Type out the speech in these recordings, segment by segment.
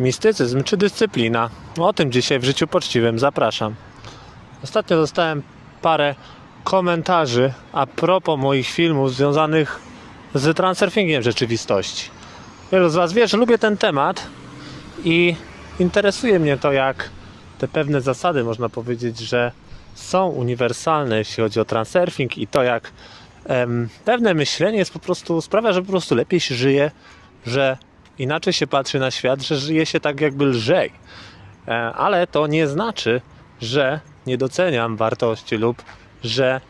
Mistycyzm czy dyscyplina? O tym dzisiaj w życiu poczciwym zapraszam. Ostatnio dostałem parę komentarzy a propos moich filmów związanych z transurfingiem rzeczywistości. Wielu z Was wie, że lubię ten temat i interesuje mnie to, jak te pewne zasady, można powiedzieć, że są uniwersalne, jeśli chodzi o transurfing i to, jak em, pewne myślenie jest po prostu, sprawia, że po prostu lepiej się żyje, że inaczej się patrzy na świat, że żyje się tak jakby lżej. E, ale to nie znaczy, że nie doceniam wartości lub że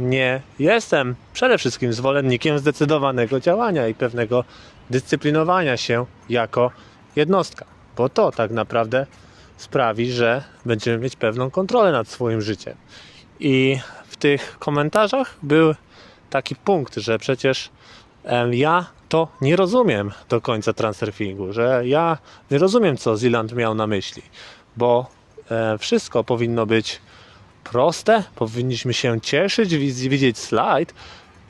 nie jestem przede wszystkim zwolennikiem zdecydowanego działania i pewnego dyscyplinowania się jako jednostka, bo to tak naprawdę sprawi, że będziemy mieć pewną kontrolę nad swoim życiem. I w tych komentarzach był taki punkt, że przecież ja to nie rozumiem do końca transurfingu, że ja nie rozumiem, co Ziland miał na myśli, bo e, wszystko powinno być proste, powinniśmy się cieszyć, widzieć slajd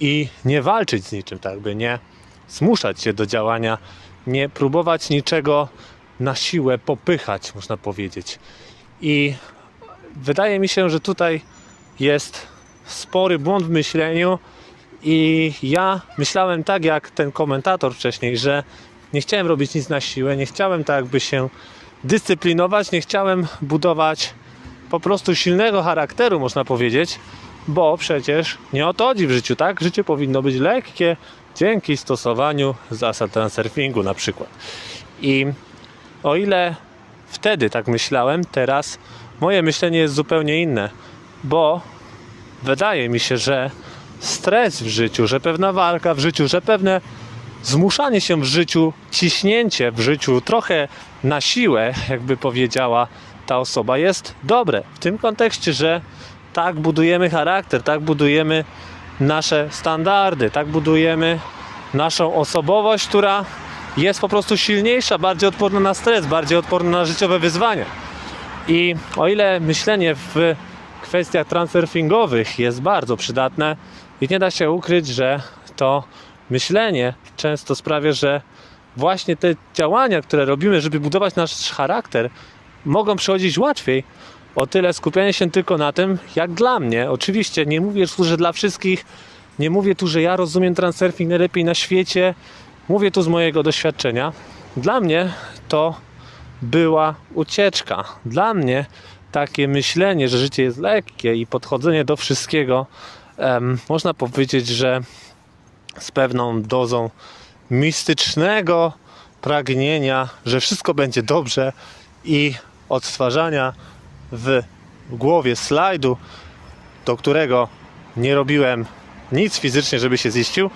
i nie walczyć z niczym, tak by nie zmuszać się do działania, nie próbować niczego na siłę popychać, można powiedzieć. I wydaje mi się, że tutaj jest spory błąd w myśleniu i ja myślałem tak jak ten komentator wcześniej, że nie chciałem robić nic na siłę, nie chciałem tak jakby się dyscyplinować, nie chciałem budować po prostu silnego charakteru, można powiedzieć, bo przecież nie o to chodzi w życiu, tak? Życie powinno być lekkie dzięki stosowaniu zasad transurfingu na przykład. I o ile wtedy tak myślałem, teraz moje myślenie jest zupełnie inne, bo wydaje mi się, że stres w życiu, że pewna walka w życiu, że pewne zmuszanie się w życiu, ciśnięcie w życiu trochę na siłę, jakby powiedziała ta osoba, jest dobre. W tym kontekście, że tak budujemy charakter, tak budujemy nasze standardy, tak budujemy naszą osobowość, która jest po prostu silniejsza, bardziej odporna na stres, bardziej odporna na życiowe wyzwania. I o ile myślenie w kwestiach transurfingowych jest bardzo przydatne i nie da się ukryć, że to myślenie często sprawia, że właśnie te działania, które robimy, żeby budować nasz charakter, mogą przychodzić łatwiej. O tyle skupianie się tylko na tym, jak dla mnie. Oczywiście nie mówię tu, że dla wszystkich, nie mówię tu, że ja rozumiem transurfing najlepiej na świecie. Mówię tu z mojego doświadczenia. Dla mnie to była ucieczka. Dla mnie takie myślenie, że życie jest lekkie i podchodzenie do wszystkiego, można powiedzieć, że z pewną dozą mistycznego pragnienia, że wszystko będzie dobrze i odtwarzania w głowie slajdu, do którego nie robiłem nic fizycznie, żeby się ziścił,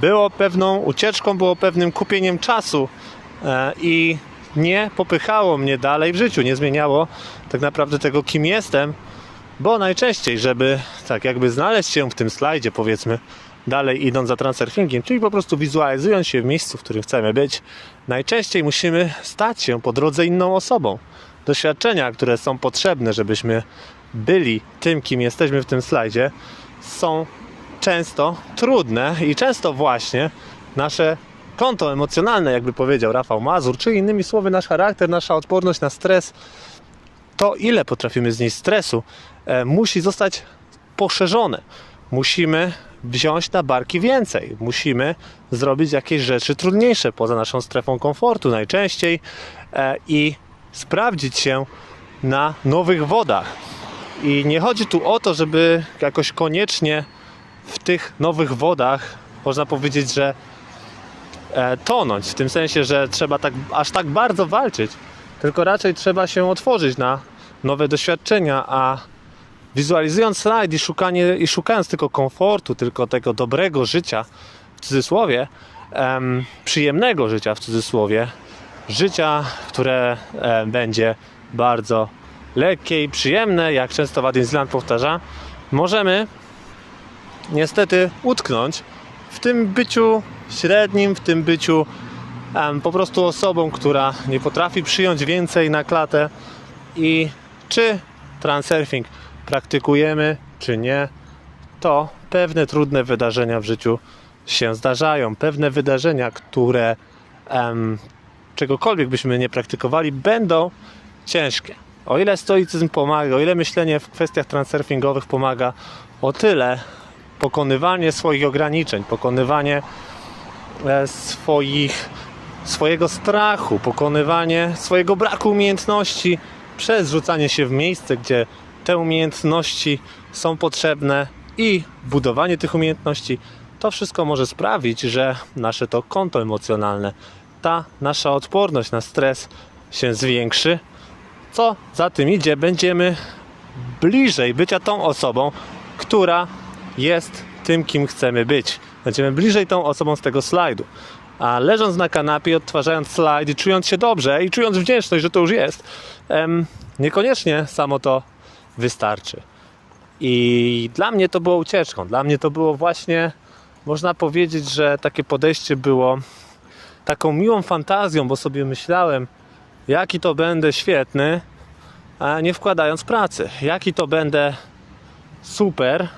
było pewną ucieczką, było pewnym kupieniem czasu e, i nie popychało mnie dalej w życiu, nie zmieniało tak naprawdę tego, kim jestem, bo najczęściej, żeby tak jakby znaleźć się w tym slajdzie, powiedzmy, dalej idąc za transurfingiem, czyli po prostu wizualizując się w miejscu, w którym chcemy być, najczęściej musimy stać się po drodze inną osobą. Doświadczenia, które są potrzebne, żebyśmy byli tym, kim jesteśmy w tym slajdzie, są często trudne i często właśnie nasze konto emocjonalne, jakby powiedział Rafał Mazur, czy innymi słowy nasz charakter, nasza odporność na stres, to ile potrafimy znieść stresu, e, musi zostać poszerzone. Musimy wziąć na barki więcej. Musimy zrobić jakieś rzeczy trudniejsze poza naszą strefą komfortu najczęściej e, i sprawdzić się na nowych wodach. I nie chodzi tu o to, żeby jakoś koniecznie w tych nowych wodach, można powiedzieć, że tonąć, w tym sensie, że trzeba tak, aż tak bardzo walczyć, tylko raczej trzeba się otworzyć na nowe doświadczenia, a wizualizując slajd i, szukanie, i szukając tylko komfortu, tylko tego dobrego życia, w cudzysłowie, em, przyjemnego życia, w cudzysłowie, życia, które e, będzie bardzo lekkie i przyjemne, jak często Vadim Zland powtarza, możemy niestety utknąć w tym byciu średnim, w tym byciu po prostu osobą, która nie potrafi przyjąć więcej na klatę i czy transurfing praktykujemy, czy nie, to pewne trudne wydarzenia w życiu się zdarzają. Pewne wydarzenia, które em, czegokolwiek byśmy nie praktykowali, będą ciężkie. O ile stoicyzm pomaga, o ile myślenie w kwestiach transurfingowych pomaga, o tyle pokonywanie swoich ograniczeń, pokonywanie swoich, swojego strachu, pokonywanie swojego braku umiejętności przez rzucanie się w miejsce, gdzie te umiejętności są potrzebne i budowanie tych umiejętności, to wszystko może sprawić, że nasze to konto emocjonalne, ta nasza odporność na stres się zwiększy. Co za tym idzie, będziemy bliżej bycia tą osobą, która jest tym, kim chcemy być. Będziemy bliżej tą osobą z tego slajdu. A leżąc na kanapie, odtwarzając slajd i czując się dobrze i czując wdzięczność, że to już jest, em, niekoniecznie samo to wystarczy. I dla mnie to było ucieczką. Dla mnie to było właśnie, można powiedzieć, że takie podejście było taką miłą fantazją, bo sobie myślałem, jaki to będę świetny, a nie wkładając pracy. Jaki to będę super,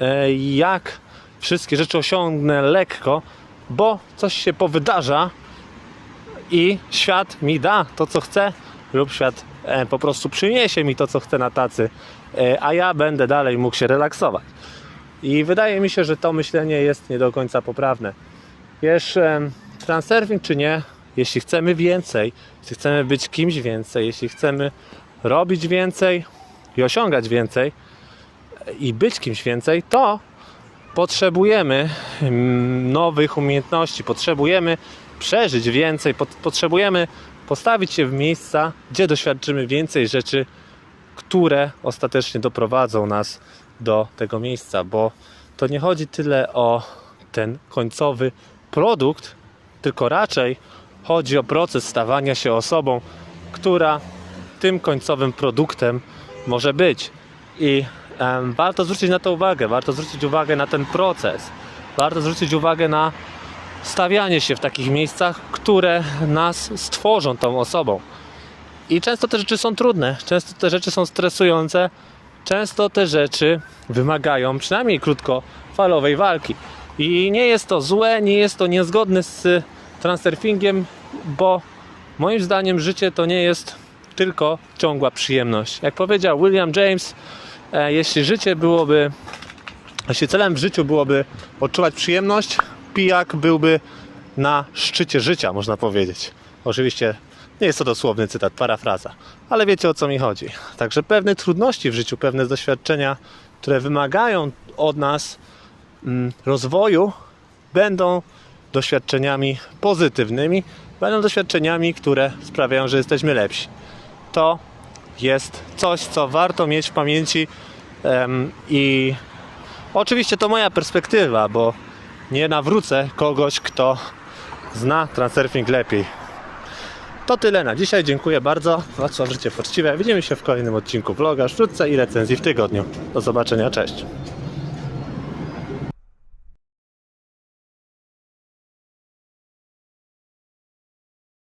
e, jak wszystkie rzeczy osiągnę lekko, bo coś się powydarza i świat mi da to, co chce, lub świat e, po prostu przyniesie mi to, co chce na tacy, e, a ja będę dalej mógł się relaksować. I wydaje mi się, że to myślenie jest nie do końca poprawne. Wiesz, em, transurfing czy nie, jeśli chcemy więcej, jeśli chcemy być kimś więcej, jeśli chcemy robić więcej i osiągać więcej e, i być kimś więcej, to potrzebujemy mm, nowych umiejętności, potrzebujemy przeżyć więcej, pot- potrzebujemy postawić się w miejsca, gdzie doświadczymy więcej rzeczy, które ostatecznie doprowadzą nas do tego miejsca, bo to nie chodzi tyle o ten końcowy produkt, tylko raczej chodzi o proces stawania się osobą, która tym końcowym produktem może być. I warto zwrócić na to uwagę, warto zwrócić uwagę na ten proces, warto zwrócić uwagę na stawianie się w takich miejscach, które nas stworzą tą osobą. I często te rzeczy są trudne, często te rzeczy są stresujące, często te rzeczy wymagają przynajmniej krótkofalowej walki. I nie jest to złe, nie jest to niezgodne z transurfingiem, bo moim zdaniem życie to nie jest tylko ciągła przyjemność. Jak powiedział William James, jeśli życie byłoby, jeśli celem w życiu byłoby odczuwać przyjemność, pijak byłby na szczycie życia, można powiedzieć. Oczywiście nie jest to dosłowny cytat, parafraza, ale wiecie o co mi chodzi. Także pewne trudności w życiu, pewne doświadczenia, które wymagają od nas mm, rozwoju, będą doświadczeniami pozytywnymi, będą doświadczeniami, które sprawiają, że jesteśmy lepsi. To jest coś, co warto mieć w pamięci i oczywiście to moja perspektywa, bo nie nawrócę kogoś, kto zna transurfing lepiej. To tyle na dzisiaj. Dziękuję bardzo. Wacław Życie Poczciwe. Widzimy się w kolejnym odcinku vloga, sztuczce i recenzji w tygodniu. Do zobaczenia. Cześć.